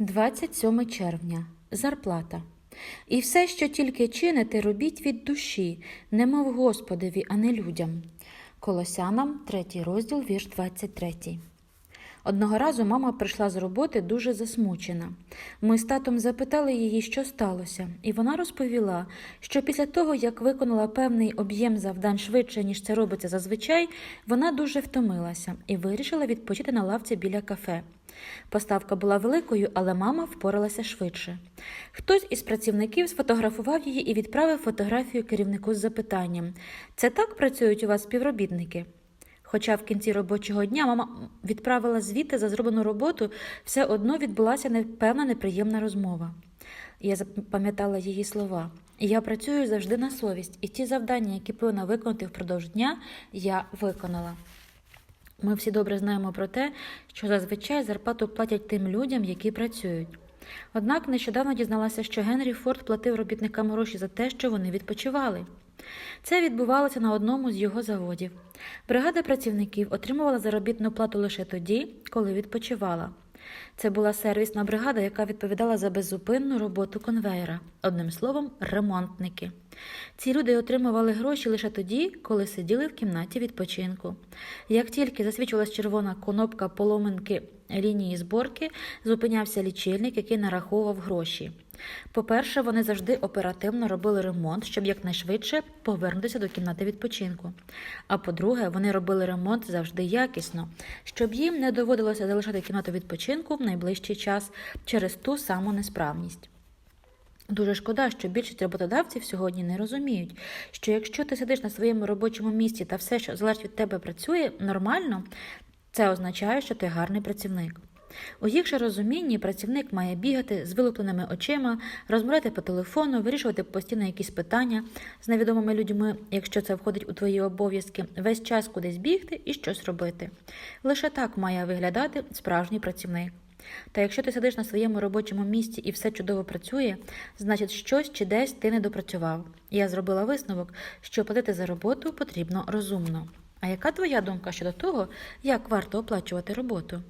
27 червня. Зарплата. І все, що тільки чините, робіть від душі, немов Господові, а не людям. Колосянам, 3 розділ, вірш 23. Одного разу мама прийшла з роботи дуже засмучена. Ми з татом запитали її, що сталося, і вона розповіла, що після того, як виконала певний об'єм завдань швидше, ніж це робиться зазвичай, вона дуже втомилася і вирішила відпочити на лавці біля кафе. Поставка була великою, але мама впоралася швидше. Хтось із працівників сфотографував її і відправив фотографію керівнику з запитанням: Це так працюють у вас співробітники? Хоча в кінці робочого дня мама відправила звіти за зроблену роботу, все одно відбулася непевна неприємна розмова. Я запам'ятала її слова. Я працюю завжди на совість, і ті завдання, які повинна виконати впродовж дня, я виконала. Ми всі добре знаємо про те, що зазвичай зарплату платять тим людям, які працюють. Однак нещодавно дізналася, що Генрі Форд платив робітникам гроші за те, що вони відпочивали. Це відбувалося на одному з його заводів. Бригада працівників отримувала заробітну плату лише тоді, коли відпочивала. Це була сервісна бригада, яка відповідала за беззупинну роботу конвейера, одним словом, ремонтники. Ці люди отримували гроші лише тоді, коли сиділи в кімнаті відпочинку. Як тільки засвічувалась червона кнопка поломинки лінії зборки, зупинявся лічильник, який нараховував гроші. По-перше, вони завжди оперативно робили ремонт, щоб якнайшвидше повернутися до кімнати відпочинку. А по-друге, вони робили ремонт завжди якісно, щоб їм не доводилося залишати кімнату відпочинку в найближчий час через ту саму несправність. Дуже шкода, що більшість роботодавців сьогодні не розуміють, що якщо ти сидиш на своєму робочому місці та все, що залежить від тебе, працює нормально, це означає, що ти гарний працівник. У їх же розумінні працівник має бігати з вилупленими очима, розмовляти по телефону, вирішувати постійно якісь питання з невідомими людьми, якщо це входить у твої обов'язки, весь час кудись бігти і щось робити. Лише так має виглядати справжній працівник. Та якщо ти сидиш на своєму робочому місці і все чудово працює, значить щось чи десь ти не допрацював. Я зробила висновок, що платити за роботу потрібно розумно. А яка твоя думка щодо того, як варто оплачувати роботу?